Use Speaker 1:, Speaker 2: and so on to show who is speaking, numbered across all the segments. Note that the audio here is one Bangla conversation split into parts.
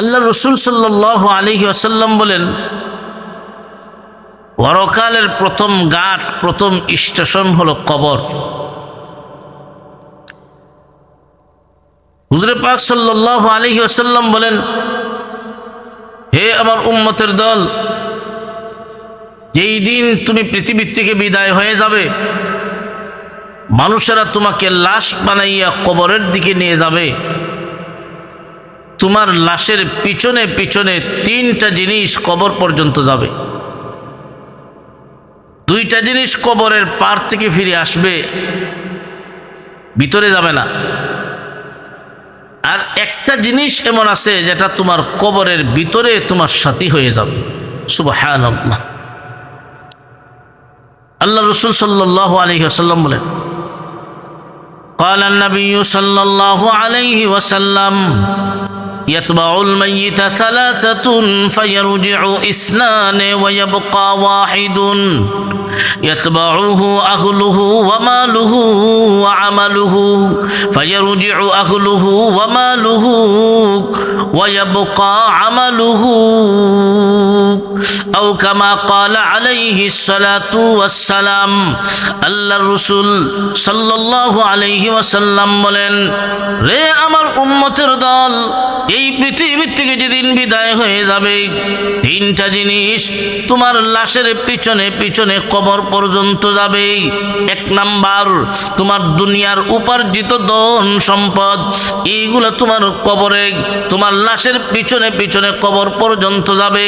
Speaker 1: আল্লাহ রসুল সাল্লাহ আলহি আসাল্লাম বলেন পরকালের প্রথম ঘাট প্রথম স্টেশন হলো কবর। হুজরে পাক সাল্লাহ আলহি আসাল্লাম বলেন, হে আমার উম্মতের দল, যেই দিন তুমি পৃথিবীর থেকে বিদায় হয়ে যাবে, মানুষেরা তোমাকে লাশ বানাইয়া কবরের দিকে নিয়ে যাবে। তোমার লাশের পিছনে পিছনে তিনটা জিনিস কবর পর্যন্ত যাবে দুইটা জিনিস কবরের পার থেকে ফিরে আসবে ভিতরে যাবে না আর একটা জিনিস এমন আছে যেটা তোমার কবরের ভিতরে তোমার সাথী হয়ে যাবে সুবহান আল্লাহ আল্লাহ রসুল সাল্লাহ আলহি আসাল্লাম বলেন قال النبي صلى الله عليه وسلم يتبع الميت ثلاثة فيرجع اثنان ويبقى واحد يتبعه أهله وماله وعمله فيرجع أهله وماله ويبقى عمله أو كما قال عليه الصلاة والسلام আল্লাহ রসুল সাল্লাহ আলহি ওয়াসাল্লাম বলেন রে আমার উম্মতের দল এই পৃথিবীর থেকে যেদিন বিদায় হয়ে যাবে। তিনটা জিনিস তোমার লাশের পিছনে পিছনে কবর পর্যন্ত যাবে। এক নাম্বার, তোমার দুনিয়ার উপার্জিত ধন সম্পদ, এইগুলো তোমার কবরে, তোমার লাশের পিছনে পিছনে কবর পর্যন্ত যাবে।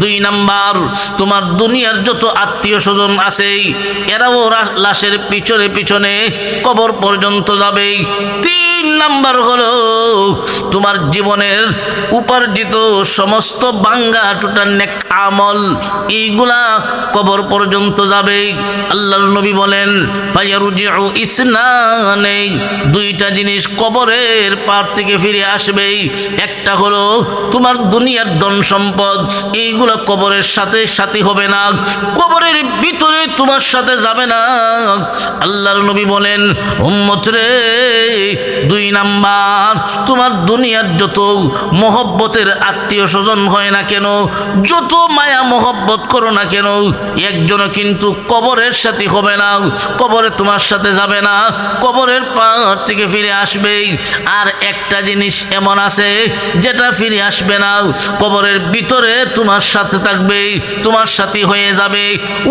Speaker 1: দুই নাম্বার, তোমার দুনিয়ার যত আত্মীয় স্বজন আছে, এরাও লাশের পিছনে পিছনে কবর পর্যন্ত যাবে। তিন নাম্বার হলো, তোমার জীবনের উপার্জিত সমস্ত বাঙ্গা টুটার নেক আমল, এইগুলা কবর পর্যন্ত যাবে। আল্লাহর নবী বলেন দুইটা জিনিস কবরের পার থেকে ফিরে আসবে। একটা হলো তোমার দুনিয়ার ধন সম্পদ, এইগুলো কবরের সাথে সাথী হবে না, কবরের ভিতরে তোমার সাথে যাবে না। আল্লাহর নবী বলেন, উম্মত রে, দুই নাম্বার, তোমার দুনিয়ার যত মহব্বতের আত্মীয় স্বজন হয় না কেন? যত মায়া মহব্বত করো না কেন? একজনও কিন্তু কবরের সাথে হবে না, কবরে তোমার সাথে যাবে না, কবরের পার থেকে ফিরে আসবে। আর একটা জিনিস এমন আছে, যেটা ফিরে আসবে না, কবরের ভিতরে তোমার সাথে থাকবে, তোমার সাথে হয়ে যাবে।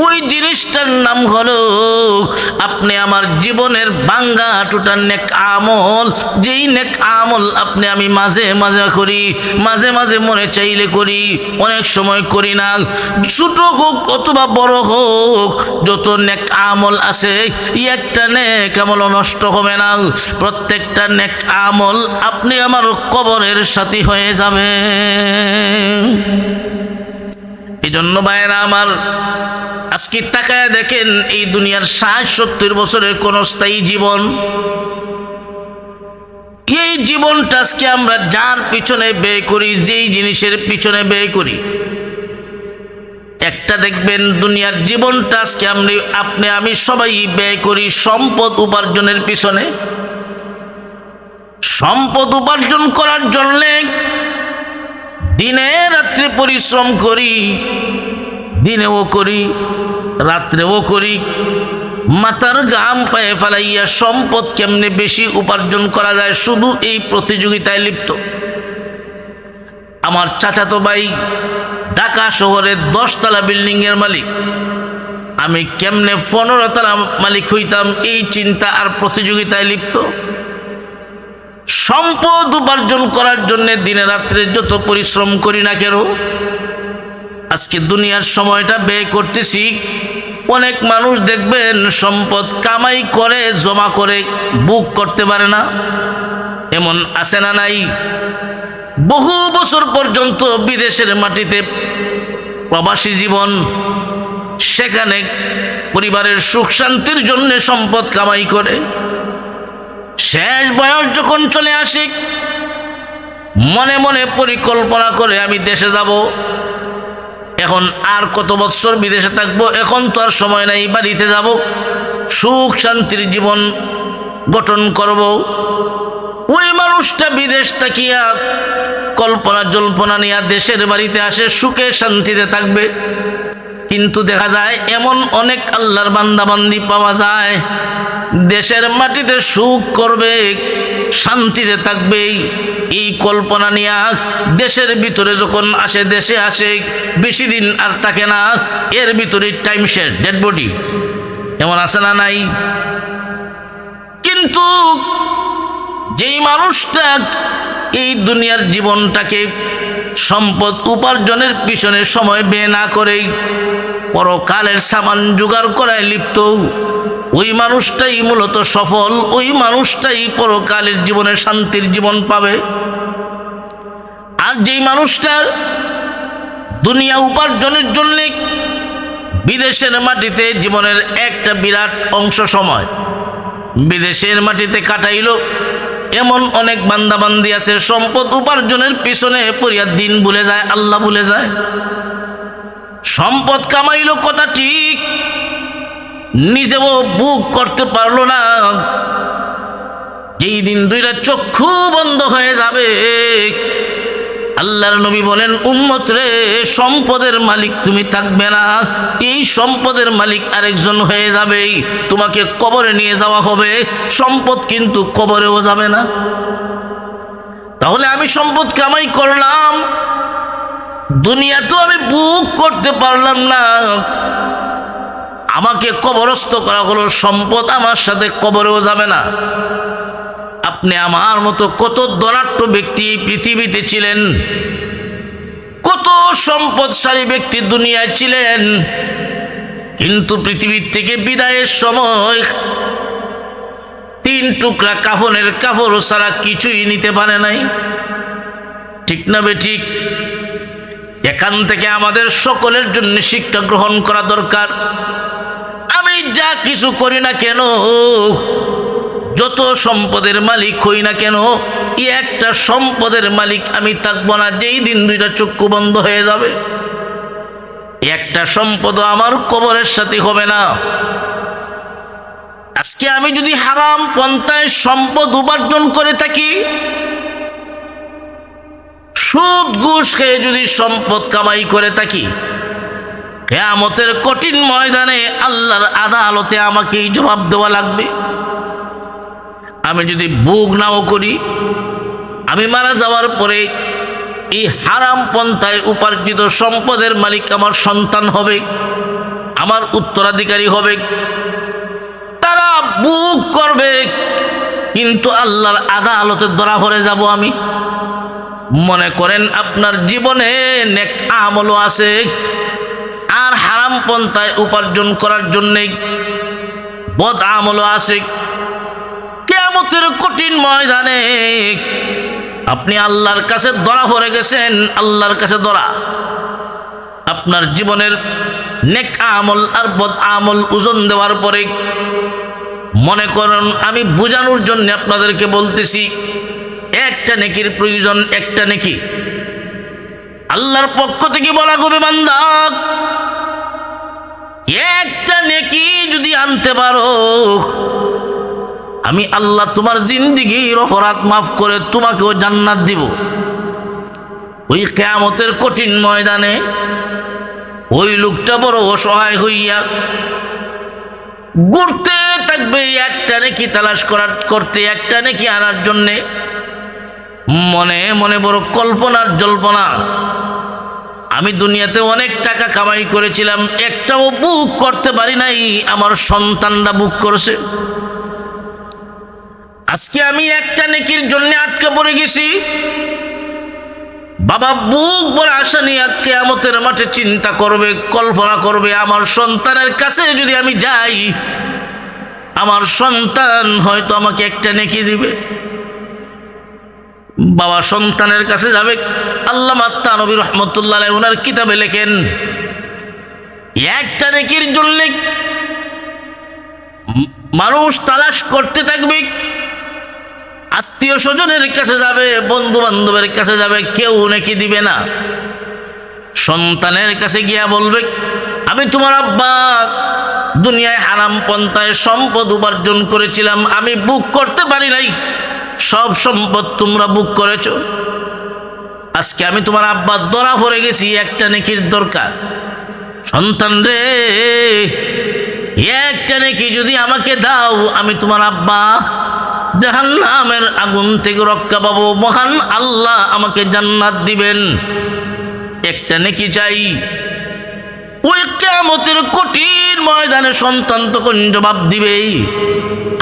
Speaker 1: ওই জিনিসটার নাম হলো, আপনি আমার জীবনের বাঙ্গা টুটার নেক আমল, যেই নেক আমল আপনি আমি মাঝে মাঝে করি মাঝে মাঝে মনে চাইলে করি, অনেক সময় করি না। ছোট হোক অথবা বড় হোক, যত নেক আমল আছে, একটা নেক আমল নষ্ট হবে না। প্রত্যেকটা নেক আমল আপনি আমার কবরের সাথী হয়ে যাবে এই জন্য ভাইয়েরা আমার, আজকে তাকায় দেখেন, এই দুনিয়ার ষাট সত্তর বছরের কোন স্থায়ী জীবন এই জীবনটা আজকে আমরা যার পিছনে ব্যয় করি, যেই জিনিসের পিছনে ব্যয় করি, একটা দেখবেন দুনিয়ার জীবনটা আজকে আপনি আপনি, আমি সবাই ব্যয় করি সম্পদ উপার্জনের পিছনে। সম্পদ উপার্জন করার জন্যে দিনে রাত্রে পরিশ্রম করি, দিনেও করি, রাত্রেও করি। মাথার গাম পায়ে ফেলাইয়া সম্পদ কেমনে বেশি উপার্জন করা যায়? শুধু এই প্রতিযোগিতায় লিপ্ত। আমার চাচাতো ভাই ঢাকা শহরের দশতলা বিল্ডিংয়ের মালিক। আমি কেমনে পনেরো তলা মালিক হইতাম এই চিন্তা আর প্রতিযোগিতায় লিপ্ত। সম্পদ উপার্জন করার জন্য দিনে রাত্রে যত পরিশ্রম করি না কেন, আজকে দুনিয়ার সময়টা ব্যয় করতেছি অনেক মানুষ দেখবেন সম্পদ কামাই করে, জমা করে, বুক করতে পারে না। এমন আছে না নাই? বহু বছর পর্যন্ত বিদেশের মাটিতে প্রবাসী জীবন, সেখানে পরিবারের সুখ শান্তির জন্য সম্পদ কামাই করে। শেষ বয়স যখন চলে আসি, মনে মনে পরিকল্পনা করে আমি দেশে যাব। এখন আর কত বৎসর বিদেশে থাকব? এখন তো আর সময় নাই, বাড়িতে যাব। সুখ, শান্তির জীবন গঠন করব। ওই মানুষ মানুষটা বিদেশ তাকিয়া কল্পনা জল্পনা নিয়ে দেশের বাড়িতে আসে, সুখে শান্তিতে থাকবে। কিন্তু দেখা যায়, এমন অনেক আল্লাহর বান্দাবান্দি পাওয়া যায়। দেশের মাটিতে সুখ করবে, শান্তিতে থাকবে, এই কল্পনা নিয়ে দেশের ভিতরে যখন আসে, দেশে আসে, বেশি দিন আর থাকে না, এর ভিতরে টাইম শেষ ডেড বডি এমন আছে না নাই? কিন্তু যেই মানুষটা এই দুনিয়ার জীবনটাকে সম্পদ উপার্জনের পিছনে সময় ব্যয় না করেই পরকালের সামান জোগাড় করায় লিপ্ত ওই মানুষটাই মূলত সফল, ওই মানুষটাই পরকালের জীবনে শান্তির জীবন পাবে। আর যেই মানুষটা দুনিয়া উপার্জনের জন্যে বিদেশের মাটিতে জীবনের একটা বিরাট অংশ সময় বিদেশের মাটিতে কাটাইল, এমন অনেক বান্দাবান্দি আছে, সম্পদ উপার্জনের পিছনে পরিয়া দিন ভুলে যায়, আল্লাহ ভুলে যায়। সম্পদ কামাইল কথা ঠিক নিজেও বুক করতে পারল না। যেই দিন দুইটা চক্ষু বন্ধ হয়ে যাবে, আল্লাহর নবী বলেন, উম্মত রে, সম্পদের মালিক তুমি থাকবে না। এই সম্পদের মালিক আরেকজন হয়ে যাবে। তোমাকে কবরে নিয়ে যাওয়া হবে। সম্পদ কিন্তু কবরেও যাবে না। তাহলে আমি সম্পদ কামাই করলাম। দুনিয়া তো আমি বুক করতে পারলাম না। আমাকে কবরস্থ করা হলো সম্পদ আমার সাথে কবরেও যাবে না। আপনি আমার মতো কত ধনাঢ্য ব্যক্তি পৃথিবীতে ছিলেন, কত সম্পদশালী ব্যক্তি দুনিয়ায় ছিলেন, কিন্তু পৃথিবীর থেকে বিদায়ের সময় তিন টুকরা কাফনের কাপড় ছাড়া কিছুই নিতে পারে নাই। ঠিক না বে ঠিক? এখান থেকে আমাদের সকলের জন্য শিক্ষা গ্রহণ করা দরকার। যা কিছু করি না কেন? যত সম্পদের মালিক হই না কেন, এই একটা সম্পদের মালিক আমি থাকব না, যেই দিন দুইটা চক্ষু বন্ধ হয়ে যাবে। একটা সম্পদ আমার কবরের সাথে হবে না। আজকে আমি যদি হারাম পন্থায় সম্পদ উপার্জন করে থাকি, সুদ ঘুষ খেয়ে যদি সম্পদ কামাই করে থাকি কেয়ামতের কঠিন ময়দানে আল্লাহর আদালতে আমাকেই জবাব দেওয়া লাগবে। আমি যদি বুক নাও করি, আমি মারা যাওয়ার পরে এই হারাম পন্থায় উপার্জিত সম্পদের মালিক আমার সন্তান হবে, আমার উত্তরাধিকারী হবে। তারা বুক করবে, কিন্তু আল্লাহর আদালতে ধরা ভরে যাব আমি। মনে করেন আপনার জীবনে নেক আমলও আছে হারাম পন্থায় উপার্জন করার জন্যে বদ আমলও আসে কেমতের কঠিন ময়দানে আপনি আল্লাহর কাছে ধরা পড়ে গেছেন, আল্লাহর কাছে ধরা আপনার জীবনের নেক আমল আর বদ আমল ওজন দেওয়ার পরে মনে করেন, আমি বোঝানোর জন্য আপনাদেরকে বলতেছি, একটা নেকির প্রয়োজন, একটা নেকি। আল্লাহর পক্ষ থেকে বলা হবে বান্দা একটা নেকি যদি আনতে পারো, আমি আল্লাহ তোমার জিন্দিগির অপরাধ মাফ করে তোমাকেও জান্নাত দিব। ওই কেয়ামতের কঠিন ময়দানে ওই লোকটা বড় অসহায় হইয়া ঘুরতে থাকবে, একটা নাকি তালাশ করার, করতে একটা নাকি আনার জন্যে মনে মনে বড় কল্পনার জল্পনা। আমি দুনিয়াতে অনেক টাকা কামাই করেছিলাম, একটাও বুক করতে পারি নাই, আমার সন্তানরা বুক করেছে। আজকে আমি একটা নেকির জন্য আটকে পড়ে গেছি। বাবা বুক বলে আশা নিয়ে কেয়ামতের মাঠে চিন্তা করবে, কল্পনা করবে, আমার সন্তানের কাছে যদি আমি যাই, আমার সন্তান হয়তো আমাকে একটা নেকি দিবে। বাবা সন্তানের কাছে যাবে। আল্লাহ মাত্তা নবী রহমতুল্লাহ ওনার কিতাবে লেখেন, একটা নেকির জন্য মানুষ তালাশ করতে থাকবে, আত্মীয় স্বজনের কাছে যাবে বন্ধু বান্ধবের কাছে যাবে, কেউ নাকি দিবে না। সন্তানের কাছে গিয়া বলবে, আমি তোমার আব্বা, দুনিয়ায় হারাম পন্থায় সম্পদ উপার্জন করেছিলাম, আমি বুক করতে পারি নাই। সব সম্পদ তোমরা বুক করেছ। আজকে আমি তোমার আব্বার ধরা পড়ে গেছি, একটা নেকির দরকার। সন্তান রে, একটা নেকি যদি আমাকে দাও, আমি তোমার আব্বা জাহান্নামের আগুন থেকে রক্ষা পাবো। মহান আল্লাহ আমাকে জান্নাত দিবেন। একটা নেকি চাই। ওই কেমতের কঠিন ময়দানে সন্তান তখন জবাব দিবে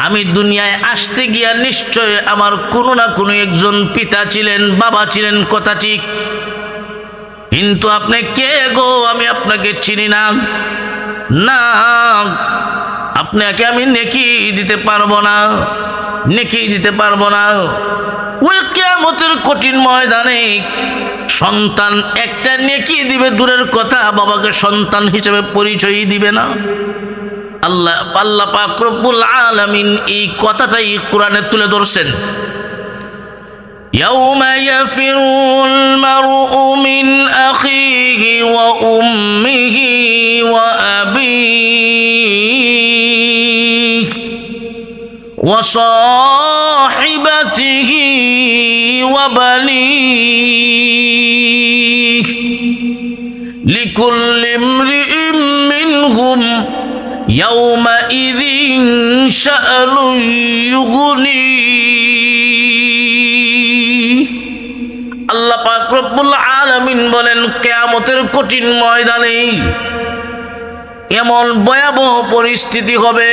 Speaker 1: আমি দুনিয়ায় আসতে গিয়া নিশ্চয় আমার কোনো না কোনো একজন পিতা ছিলেন, বাবা ছিলেন, কথা ঠিক। কিন্তু আপনি কে গো? আমি আপনাকে চিনি না। না, আপনাকে আমি নেকি দিতে পারব না, নেকি দিতে পারব না। ওই কেমতের কঠিন ময়দানে সন্তান একটা নেকি দিবে, দূরের কথা বাবাকে সন্তান হিসেবে পরিচয় দিবে না। আল্লাহ আল্লাহ পাক রব্বুল আলামিন এই কথাটাই কোরআনে তুলে ধরছেন يوم يفر المرء من أخيه وأمه وأبيه وصاحبته وبنيه لكل امرئ منهم يومئذ شأن يغنيه আল্লাহ পাক রব্বুল আলামিন বলেন কেয়ামতের কঠিন ময়দানে এমন ভয়াবহ পরিস্থিতি হবে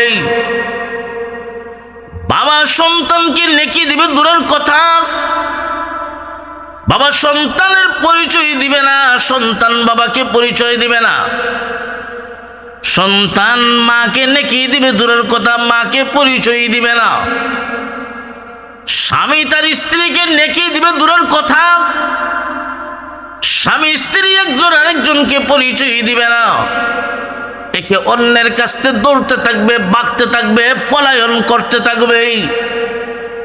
Speaker 1: বাবা সন্তানকে নেকি দিবে দূরের কথা বাবা সন্তানের পরিচয় দিবে না সন্তান বাবাকে পরিচয় দিবে না সন্তান মাকে নেকি দিবে, দূরের কথা মাকে পরিচয় দিবে না। স্বামী তার স্ত্রীকে নেকি দিবে, দূরের কথা। স্বামী স্ত্রী একজন আরেকজনকে পরিচয় দিবে না। একে অন্যের কাছ দৌড়তে থাকবে, বাঁকতে থাকবে, পলায়ন করতে থাকবে।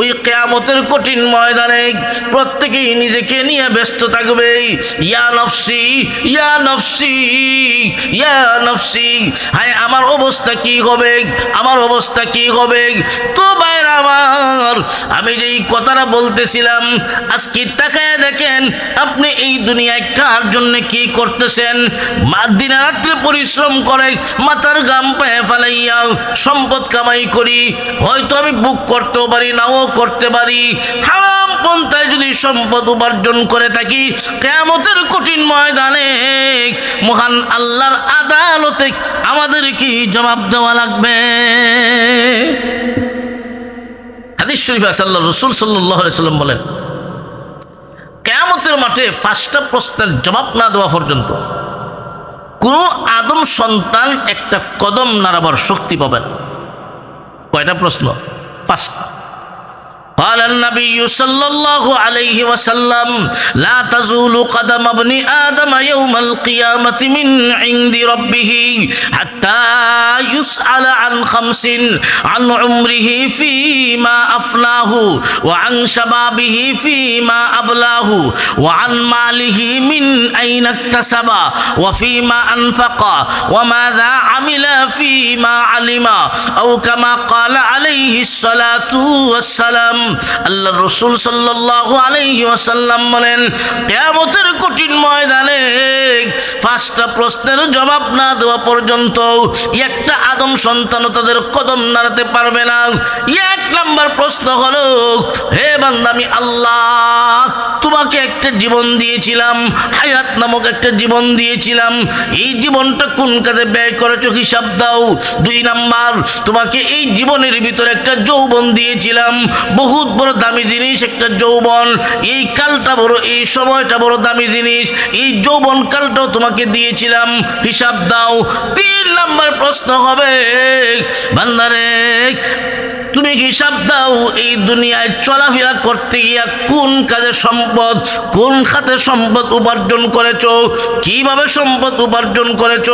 Speaker 1: ওই কেয়ামতের কঠিন ময়দানে প্রত্যেকেই নিজেকে নিয়ে ব্যস্ত থাকবে। ইয়া নফসি ইয়া নফসি ইয়া নফসি। হায়, আমার অবস্থা কি হবে? আমার অবস্থা কি হবে? তো বাইর আমার, আমি যেই কথাটা বলতেছিলাম, আজকে তাকায় দেখেন, আপনি এই দুনিয়ায় কার জন্য কি করতেছেন? দিনে রাত্রে পরিশ্রম করে, মাথার গাম পায়ে ফেলাইয়া সম্পদ কামাই করি। হয়তো আমি বুক করতেও পারি নাও করতে পারি। হারাম পন্থায় যদি সম্পদ উপার্জন করে থাকি কেমতের কঠিন ময়দানে মহান আল্লাহর আদালতে আমাদের কি জবাব দেওয়া লাগবে? হাদিস শরীফ আসাল্লাহ রসুল সাল্লাহ সাল্লাম বলেন, কেয়ামতের মাঠে পাঁচটা প্রশ্নের জবাব না দেওয়া পর্যন্ত কোনো আদম সন্তান একটা কদম নাড়াবার শক্তি পাবে না। কয়টা প্রশ্ন? পাঁচটা। قال النبي صلى الله عليه وسلم لا تزول قدم ابن آدم يوم القيامة من عند ربه حتى يسأل عن خمس عن عمره فيما أفناه وعن شبابه فيما أبلاه وعن ماله من أين اكتسب وفيما أنفق وماذا عمل فيما علم أو كما قال عليه الصلاة والسلام আল্লাহ রসুল সাল্লাহ আলহ্লাম বলেন কেয়ামতের কঠিন পাঁচটা প্রশ্নের জবাব না দেওয়া পর্যন্ত একটা আদম সন্তানও তাদের কদম নাড়াতে পারবে না। এক নাম্বার প্রশ্ন হলো, হে বান্দামি আল্লাহ, তোমাকে একটা জীবন দিয়েছিলাম, হায়াত নামক একটা জীবন দিয়েছিলাম। এই জীবনটা কোন কাজে ব্যয় করেছ হিসাব দাও। দুই নাম্বার, তোমাকে এই জীবনের ভিতরে একটা যৌবন দিয়েছিলাম। বহুত বড় দামি জিনিস একটা যৌবন। এই কালটা বড়, এই সময়টা বড় দামি জিনিস। এই যৌবন কালটাও তোমাকে দিয়েছিলাম। হিসাব দাও। তিন নাম্বার প্রশ্ন হবে বান্দারে তুমি হিসাব দাও, এই দুনিয়ায় চলাফেরা করতে গিয়া কোন কাজে সম্পদ, কোন খাতে সম্পদ উপার্জন করেছ, কীভাবে সম্পদ উপার্জন করেছ,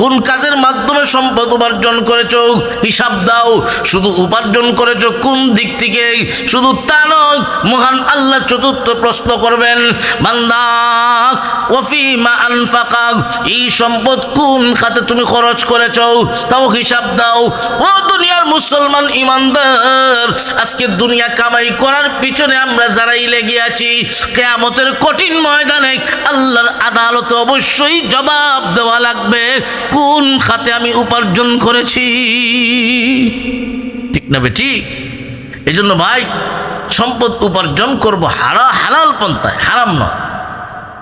Speaker 1: কোন কাজের মাধ্যমে সম্পদ উপার্জন করেছ, হিসাব দাও, শুধু উপার্জন করেছ কোন দিক থেকে? শুধু তা নয়, মহান আল্লাহ চতুর্থ প্রশ্ন করবেন, বান্দা এই সম্পদ কোন খাতে তুমি খরচ করেছ? তাও হিসাব দাও। ও দুনিয়ার মুসলমান ইমানদার আজকে দুনিয়া কামাই করার পিছনে আমরা যারাই লেগে আছি, কেয়ামতের কঠিন ময়দানে আল্লাহর আদালত অবশ্যই জবাব দেওয়া লাগবে, কোন খাতে আমি উপার্জন করেছি? ঠিক না বেটি এই জন্য ভাই, সম্পদ উপার্জন করব হারা, হালাল পন্থায়, হারাম নয়।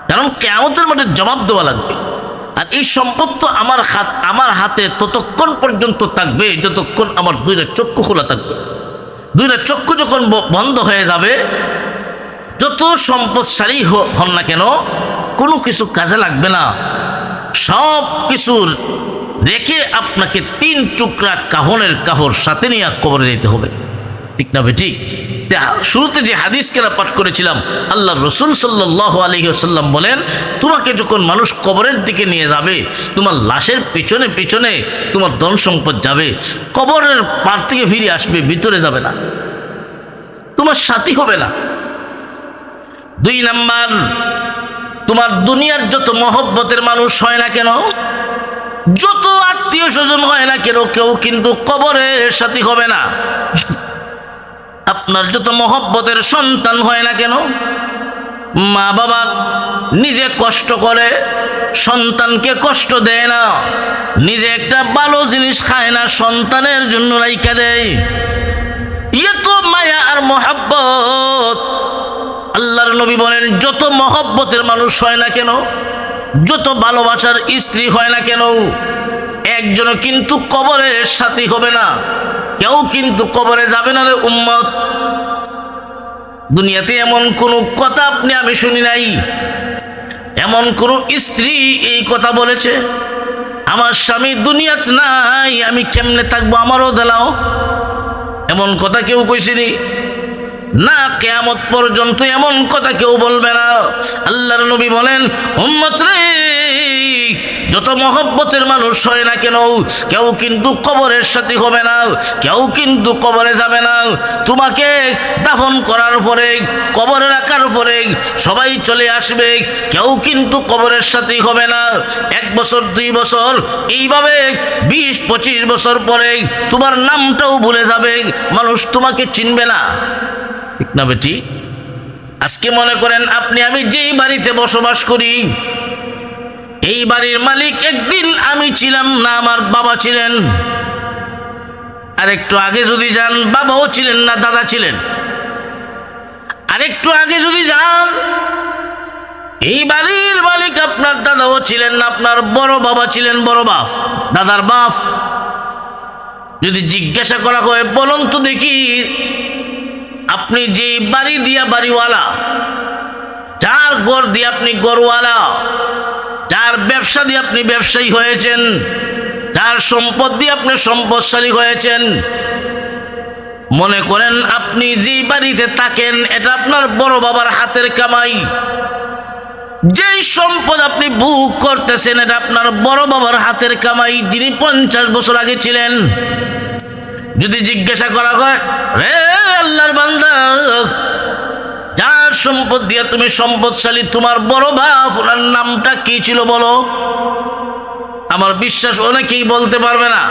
Speaker 1: কারণ কেয়ামতের মাঠে জবাব দেওয়া লাগবে। আর এই সম্পদ তো আমার হাত, আমার হাতে ততক্ষণ পর্যন্ত থাকবে যতক্ষণ আমার দুইটা চক্ষু খোলা থাকবে। দুইটা চক্ষু যখন বন্ধ হয়ে যাবে, যত সম্পদশালী হন না কেন, কোনো কিছু কাজে লাগবে না। সব কিছুর রেখে আপনাকে তিন টুকরা কাহনের কাহর সাথে নিয়ে কবরে যেতে হবে। ঠিক না তা শুরুতে যে হাদিস কেনা পাঠ করেছিলাম আল্লাহ রসুল সাল্লাহ আলহিহাল্লাম বলেন, তোমাকে যখন মানুষ কবরের দিকে নিয়ে যাবে, তোমার লাশের পিছনে পিছনে তোমার ধন সম্পদ যাবে, কবরের পার থেকে ফিরে আসবে, ভিতরে যাবে না। তোমার সাথী হবে না। দুই নাম্বার, তোমার দুনিয়ার যত মহব্বতের মানুষ হয় না কেন, যত আত্মীয় স্বজন হয় না কেন, কেউ কিন্তু কবরের সাথী হবে না। আপনার যত মহব্বতের সন্তান হয় না কেন মা বাবা নিজে কষ্ট করে, সন্তানকে কষ্ট দেয় না, নিজে একটা ভালো জিনিস খায় না, সন্তানের জন্য রাইকা দেয়। ইয়ে তো মায়া আর মহাব্বত। আল্লাহর নবী বলেন, যত মহব্বতের মানুষ হয় না কেন, যত ভালোবাসার স্ত্রী হয় না কেন, একজনও কিন্তু কবরের সাথী হবে না। কেউ কিন্তু কবরে যাবে না রে উম্মত। দুনিয়াতে এমন কোনো কথা আপনি, আমি শুনি নাই। এমন কোন স্ত্রী এই কথা বলেছে, আমার স্বামী দুনিয়াত নাই, আমি কেমনে থাকব? আমারও দেলাও। এমন কথা কেউ কইছিনি। না, কেয়ামত পর্যন্ত এমন কথা কেউ বলবে না। আল্লাহর নবী বলেন, উম্মত রে যত মহব্বতের মানুষ হয় না কেন, কেউ কিন্তু কবরের সাথে হবে না, কেউ কিন্তু কবরে যাবে না। তোমাকে দাফন করার পরে, কবরে রাখার পরে সবাই চলে আসবে, কেউ কিন্তু কবরের সাথে হবে না। এক বছর, দুই বছর, এইভাবে বিশ, পঁচিশ বছর পরে তোমার নামটাও ভুলে যাবে, মানুষ তোমাকে চিনবে না। ঠিক না বেটি? আজকে মনে করেন আপনি, আমি যেই বাড়িতে বসবাস করি এই বাড়ির মালিক একদিন আমি ছিলাম না, আমার বাবা ছিলেন। আর একটু আগে যদি যান, বাবাও ছিলেন না, দাদা ছিলেন। আর একটু আগে যদি যান, এই বাড়ির মালিক আপনার দাদাও ছিলেন না, আপনার বড় বাবা ছিলেন, বড় বাপ, দাদার বাপ। যদি জিজ্ঞাসা করা হয়, বলুন তো দেখি, আপনি যে বাড়ি দিয়া বাড়িওয়ালা, যার ঘর দিয়ে আপনি গরওয়ালা যার ব্যবসা দিয়ে আপনি ব্যবসায়ী হয়েছেন, যার সম্পদ দিয়ে আপনি সম্পদশালী হয়েছেন, মনে করেন আপনি যে বাড়িতে থাকেন, এটা আপনার বড় বাবার হাতের কামাই। যেই সম্পদ আপনি বুক করতেছেন, এটা আপনার বড় বাবার হাতের কামাই, যিনি পঞ্চাশ বছর আগে ছিলেন। যদি জিজ্ঞাসা করা হয় রে আল্লাহর বান্দা যার সম্পদ দিয়া তুমি সম্পদশালী, তোমার বড় বাপ ওনার নামটা কি ছিল বলো? আমার বিশ্বাস অনেকেই বলতে পারবে না।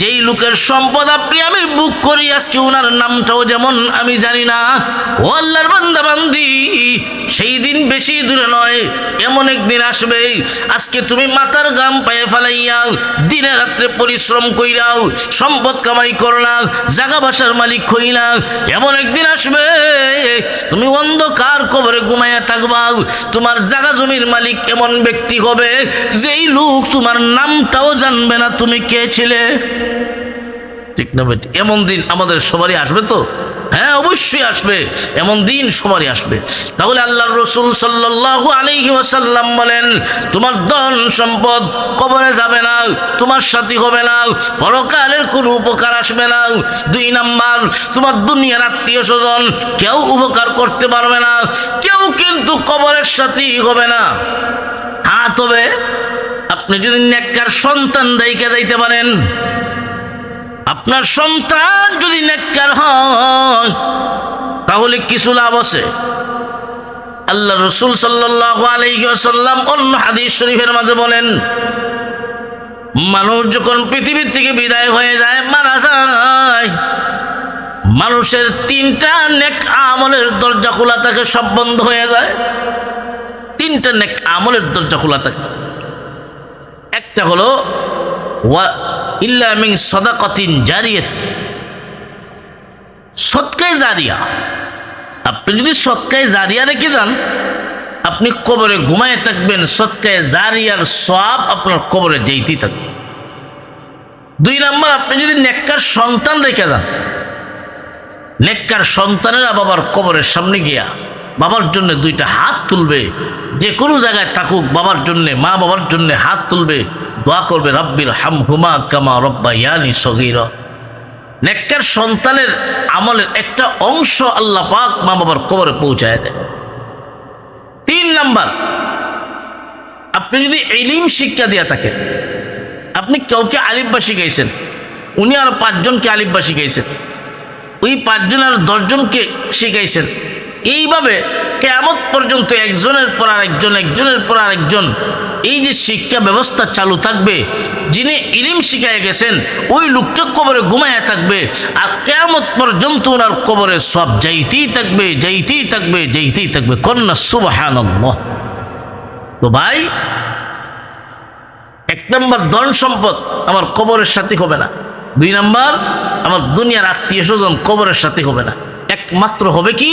Speaker 1: যেই লোকের সম্পদ আপনি আমি বুক করি, আজকে ওনার নামটাও যেমন আমি জানি না। ও আল্লাহর বান্দা বান্দি সেই দিন বেশি দূরে নয়, এমন একদিন আসবে। আজকে তুমি মাথার গাম পায়ে ফেলাইয়া দিনে রাত্রে পরিশ্রম কইরাও, সম্পদ কামাই করলাম জাগা বাসার মালিক হইলা এমন একদিন আসবে। তুমি অন্ধকার কবরে ঘুমাইয়া থাকবা তোমার জাগা জমির মালিক এমন ব্যক্তি হবে, যেই লোক তোমার নামটাও জানবে না তুমি কে ছিলে। ঠিক না? এমন দিন আমাদের সবারই আসবে তো? হ্যাঁ অবশ্যই আসবে। এমন দিন সবারই আসবে। তাহলে আল্লাহ রসুল সাল্লাল্লাহু আলাইহি ওয়াসাল্লাম বলেন, তোমার ধন সম্পদ কবরে যাবে না, তোমার সাথী হবে না, পরকালের কোনো উপকার আসবে না। দুই নাম্বার, তোমার দুনিয়ার আত্মীয় স্বজন কেউ উপকার করতে পারবে না, কেউ কিন্তু কবরের সাথী হবে না। হ্যাঁ তবে আপনি যদি নেককার সন্তান দায়িকা যাইতে পারেন আপনার সন্তান যদি নেককার হয়, তাহলে কিছু লাভ আছে। আল্লাহ রসুল সাল্লাহ আলহিহাসাল্লাম অন্য হাদিস শরীফের মাঝে বলেন, মানুষ যখন পৃথিবীর থেকে বিদায় হয়ে যায়, মারা যায়, মানুষের তিনটা নেক আমলের দরজা খোলা থাকে সব বন্ধ হয়ে যায়। তিনটা নেক আমলের দরজা খোলা থাকে। একটা হলো ইল্লা মিন সদাকাতিন জারিয়াত। সৎকায় জারিয়া। আপনি যদি সৎকায় জারিয়া রেখে যান, আপনি কবরে ঘুমায় থাকবেন, সৎকায় জারিয়ার সব আপনার কবরে যেইতেই থাকবে। দুই নম্বর, আপনি যদি নেককার সন্তান রেখে যান, নেককার সন্তানেরা বাবার কবরের সামনে গিয়া বাবার জন্য দুইটা হাত তুলবে, যে কোনো জায়গায় থাকুক, বাবার জন্য, মা বাবার জন্য হাত তুলবে দোয়া করবে রব্বির হাম হুমা কামা রব্বা ইয়ানি সগির। নেককার সন্তানের আমলের একটা অংশ আল্লাহ পাক মা বাবার কবরে পৌঁছায় দেয় তিন নাম্বার, আপনি যদি এলিম শিক্ষা দিয়া থাকেন, আপনি কাউকে আলিব্বা শিখাইছেন, উনি আর পাঁচজনকে আলিব্বা শিখাইছেন, ওই পাঁচজন আর দশজনকে শিখাইছেন এইভাবে কেমত পর্যন্ত একজনের পর আরেকজন, একজনের পর আরেকজন এই যে শিক্ষা ব্যবস্থা চালু থাকবে, যিনি ইলিম শিখাই গেছেন, ওই লোকটা কবরে ঘুমাইয়া থাকবে আর কেমত পর্যন্ত ওনার কবরে সব যাইতেই থাকবে যাইতেই থাকবে যাইতেই থাকবে। কন্যা সুবাহান তো ভাই, এক নম্বর ধন সম্পদ আমার কবরের সাথে হবে না। দুই নম্বর, আমার দুনিয়ার আত্মীয় স্বজন কবরের সাথে হবে না। একমাত্র হবে কি?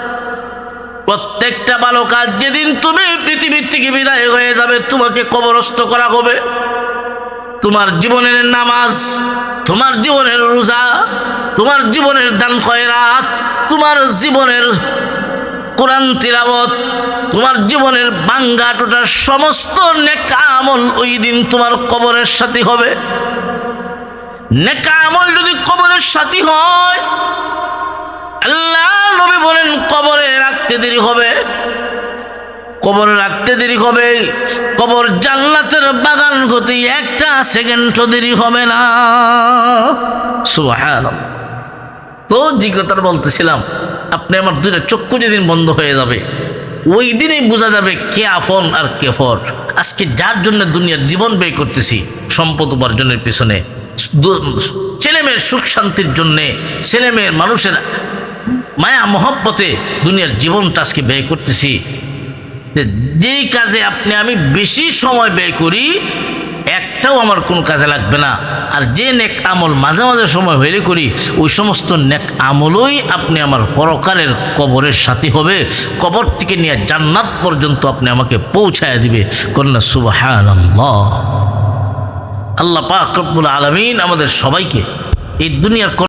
Speaker 1: প্রত্যেকটা ভালো কাজ যেদিন তুমি পৃথিবীর থেকে বিদায় হয়ে যাবে, তোমাকে কবরস্থ করা হবে। তোমার জীবনের নামাজ, তোমার জীবনের রোজা, তোমার জীবনের দান খয়রাত, তোমার জীবনের কোরআন তিলাবত তোমার জীবনের বাঙ্গা টোটার সমস্ত নেকা আমল ওই দিন তোমার কবরের সাথী হবে। নেকা আমল যদি কবরের সাথী হয় আল্লাহ নবী বলেন, কবরে রাখতে দেরি হবে। কবরে রাখতে দেরি হবে। কবর জান্নাতের বাগান গতি একটা সেকেন্ডও দেরি হবে না। সুহান তো জিজ্ঞতার বলতেছিলাম, আপনি আমার দুইটা চক্ষু যেদিন বন্ধ হয়ে যাবে, ওই দিনেই বোঝা যাবে কে আফন আর কে ফর। আজকে যার জন্য দুনিয়ার জীবন ব্যয় করতেছি, সম্পদ উপার্জনের পিছনে। ছেলেমেয়ের সুখ শান্তির জন্যে, ছেলেমেয়ের মানুষের মায়া, মহব্বতে দুনিয়ার জীবনটা আজকে ব্যয় করতেছি। যেই কাজে আপনি আমি বেশি সময় ব্যয় করি, একটাও আমার কোনো কাজে লাগবে না। আর যে নেক আমল মাঝে মাঝে সময় হইলে করি, ওই সমস্ত নেক আমলই আপনি আমার পরকালের কবরের সাথে হবে। কবর থেকে নিয়ে জান্নাত পর্যন্ত আপনি আমাকে পৌঁছায় দিবে। কন্যা সুবাহান আল্লাহ পাক রব্বুল আলমিন আমাদের সবাইকে এই দুনিয়ার